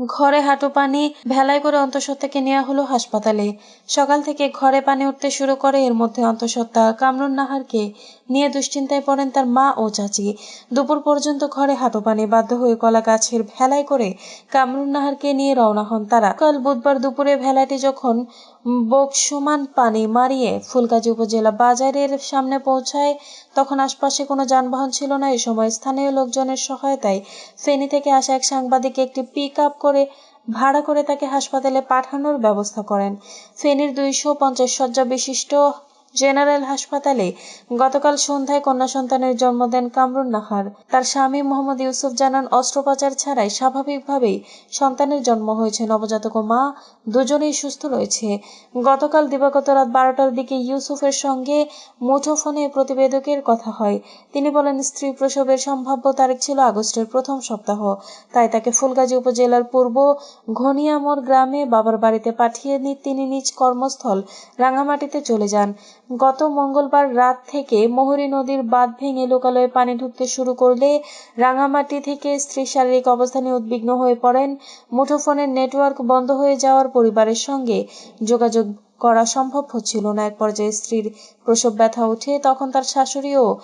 ঘরে হাঁটু পানি ভেলায় করে অন্তঃসত্ত্বাকে নেওয়া হলো হাসপাতালে। সকাল থেকে ঘরে পানি উঠতে শুরু করে, এর মধ্যে অন্তঃসত্ত্বা কামরুন নাহারকে নিয়ে দুশ্চিন্তায় পড়েন তার মা ও চাচি। দুপুর পর্যন্ত ঘরে হাঁটু পানি বাধ্য হয়ে কলা গাছের ভেলায় করে কামরুন নাহারকে নিয়ে রওনা হন তারা। কাল বুধবার দুপুরে ভেলাটি যখন বকসুমান পানি মারিয়ে ফুলগাজী উপজেলা বাজারের সামনে পৌঁছায়, তখন আশপাশে কোনো যানবাহন ছিল না। এ সময় স্থানীয় লোকজনের সহায়তায় ফেনী থেকে আসা এক সাংবাদিক একটি পিক আপ করে ভাড়া করে তাকে হাসপাতালে পাঠানোর ব্যবস্থা করেন। ফেনীর দুইশো পঞ্চাশ শয্যা বিশিষ্ট জেনারেল হাসপাতালে গতকাল সন্ধ্যায় কন্যা সন্তানের জন্ম দেন কামরুন নাহার। তার স্বামী মোহাম্মদ ইউসুফ জানান, অস্ত্রোপচার ছাড়াই স্বাভাবিকভাবেই সন্তানের জন্ম হয়েছে। নবজাতক ও মা দুজনেই সুস্থ রয়েছে। গতকাল দিবাগত রাত বারোটার দিকে ইউসুফের সঙ্গে মুঠোফোনে প্রতিবেদকের কথা হয়। তিনি বলেন, স্ত্রী প্রসবের সম্ভাব্য তারিখ ছিল আগস্টের প্রথম সপ্তাহ। তাই তাকে ফুলগাজী উপজেলার পূর্ব ঘনিয়ামোর গ্রামে বাবার বাড়িতে পাঠিয়ে তিনি নিজ কর্মস্থল রাঙামাটিতে চলে যান। গত মঙ্গলবার রাত থেকে মোহরী নদীর বাঁধ ভেঙে লোকালয়ে পানি ঢুকতে শুরু করলে রাঙামাটি থেকে স্ত্রীর শারীরিক অবস্থানে উদ্বিগ্ন হয়ে পড়েন। মুঠোফোনের নেটওয়ার্ক বন্ধ হয়ে যাওয়ার পরিবারের সঙ্গে যোগাযোগ করা সম্ভব হচ্ছিল না। এক পর্যায়ে স্ত্রীর প্রসব ব্যথা ওঠে, তখন তার শাশুড়িও